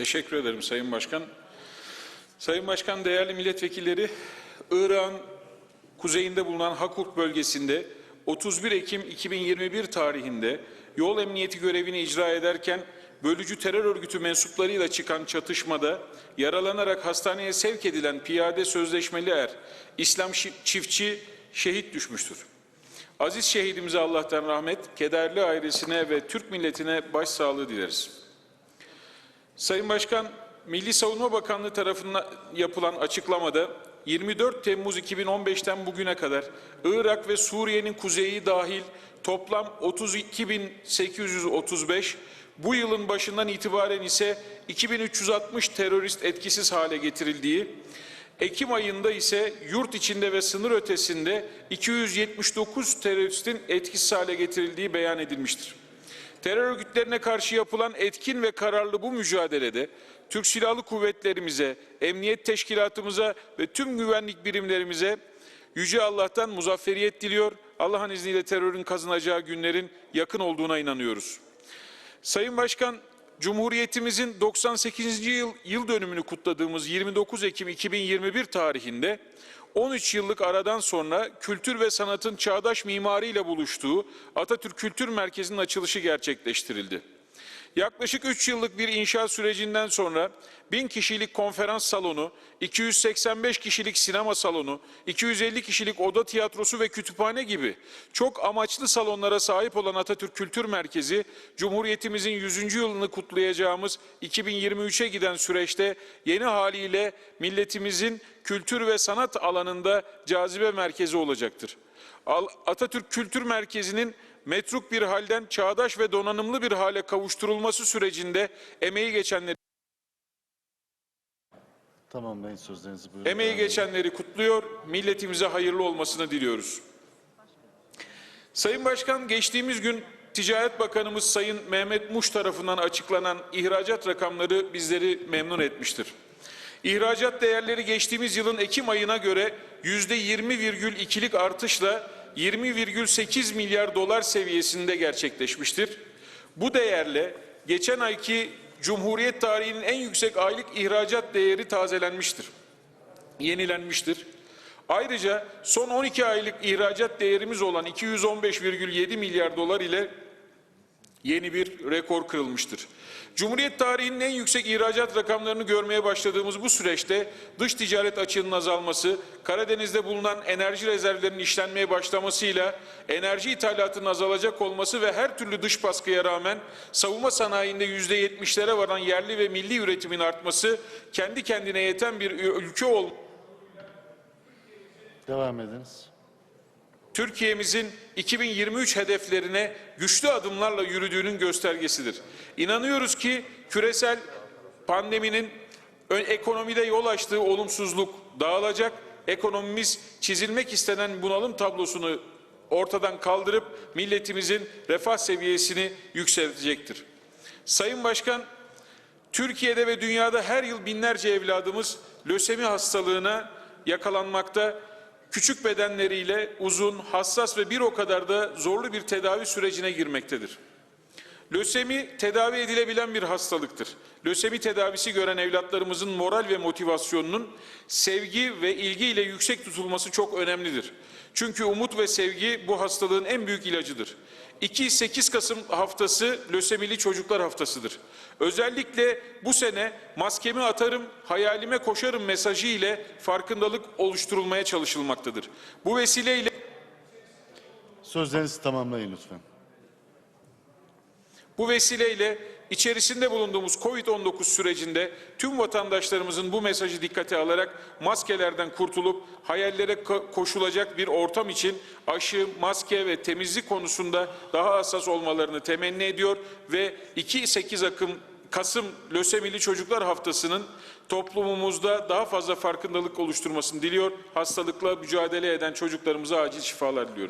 Teşekkür ederim Sayın Başkan. Sayın Başkan, değerli milletvekilleri, Irak'ın kuzeyinde bulunan Hakuk bölgesinde 31 Ekim 2021 tarihinde yol emniyeti görevini icra ederken bölücü terör örgütü mensuplarıyla çıkan çatışmada yaralanarak hastaneye sevk edilen piyade sözleşmeli er İslam çiftçi şehit düşmüştür. Aziz şehidimize Allah'tan rahmet, kederli ailesine ve Türk milletine başsağlığı dileriz. Sayın Başkan, Milli Savunma Bakanlığı tarafından yapılan açıklamada 24 Temmuz 2015'ten bugüne kadar Irak ve Suriye'nin kuzeyi dahil toplam 32.835, bu yılın başından itibaren ise 2360 terörist etkisiz hale getirildiği, Ekim ayında ise yurt içinde ve sınır ötesinde 279 teröristin etkisiz hale getirildiği beyan edilmiştir. Terör örgütlerine karşı yapılan etkin ve kararlı bu mücadelede Türk Silahlı Kuvvetlerimize, Emniyet Teşkilatımıza ve tüm güvenlik birimlerimize Yüce Allah'tan muzafferiyet diliyor. Allah'ın izniyle terörün kazanacağı günlerin yakın olduğuna inanıyoruz. Sayın Başkan, Cumhuriyetimizin 98. yıl, yıl dönümünü kutladığımız 29 Ekim 2021 tarihinde 13 yıllık aradan sonra kültür ve sanatın çağdaş mimariyle buluştuğu Atatürk Kültür Merkezi'nin açılışı gerçekleştirildi. Yaklaşık 3 yıllık bir inşaat sürecinden sonra 1000 kişilik konferans salonu, 285 kişilik sinema salonu, 250 kişilik oda tiyatrosu ve kütüphane gibi çok amaçlı salonlara sahip olan Atatürk Kültür Merkezi, Cumhuriyetimizin 100. yılını kutlayacağımız 2023'e giden süreçte yeni haliyle milletimizin kültür ve sanat alanında cazibe merkezi olacaktır. Atatürk Kültür Merkezi'nin metruk bir halden çağdaş ve donanımlı bir hale kavuşturulması sürecinde emeği geçenleri Tamamlayın sözlerinizi buyurun. emeği edin. geçenleri kutluyor, milletimize hayırlı olmasını diliyoruz. Sayın Başkan, geçtiğimiz gün Ticaret Bakanımız Sayın Mehmet Muş tarafından açıklanan ihracat rakamları bizleri memnun etmiştir. İhracat değerleri geçtiğimiz yılın Ekim ayına göre yüzde 20,2'lik artışla 20,8 milyar dolar seviyesinde gerçekleşmiştir. Bu değerle geçen ayki Cumhuriyet tarihinin en yüksek aylık ihracat değeri tazelenmiştir yenilenmiştir. Ayrıca son 12 aylık ihracat değerimiz olan 215,7 milyar dolar ile yeni bir rekor kırılmıştır. Cumhuriyet tarihinin en yüksek ihracat rakamlarını görmeye başladığımız bu süreçte dış ticaret açığının azalması, Karadeniz'de bulunan enerji rezervlerinin işlenmeye başlamasıyla enerji ithalatının azalacak olması ve her türlü dış baskıya rağmen savunma sanayinde yüzde 70'lere varan yerli ve milli üretimin artması, kendi kendine yeten bir ülke olması Devam ediniz. Türkiye'mizin 2023 hedeflerine güçlü adımlarla yürüdüğünün göstergesidir. İnanıyoruz ki küresel pandeminin ekonomide yol açtığı olumsuzluk dağılacak, ekonomimiz çizilmek istenen bunalım tablosunu ortadan kaldırıp milletimizin refah seviyesini yükseltecektir. Sayın Başkan, Türkiye'de ve dünyada her yıl binlerce evladımız lösemi hastalığına yakalanmakta, küçük bedenleriyle uzun, hassas ve bir o kadar da zorlu bir tedavi sürecine girmektedir. Lösemi tedavi edilebilen bir hastalıktır. Lösemi tedavisi gören evlatlarımızın moral ve motivasyonunun sevgi ve ilgiyle yüksek tutulması çok önemlidir. Çünkü umut ve sevgi bu hastalığın en büyük ilacıdır. 2-8 Kasım haftası lösemili çocuklar haftasıdır. Özellikle bu sene maskemi atarım, hayalime koşarım mesajı ile farkındalık oluşturulmaya çalışılmaktadır. Bu vesileyle Sözlerinizi tamamlayın lütfen. Bu vesileyle içerisinde bulunduğumuz Covid-19 sürecinde tüm vatandaşlarımızın bu mesajı dikkate alarak maskelerden kurtulup hayallere ko- koşulacak bir ortam için aşı, maske ve temizlik konusunda daha hassas olmalarını temenni ediyor ve 2-8 akım Kasım Lösemili Çocuklar Haftası'nın toplumumuzda daha fazla farkındalık oluşturmasını diliyor. Hastalıkla mücadele eden çocuklarımıza acil şifalar diliyorum.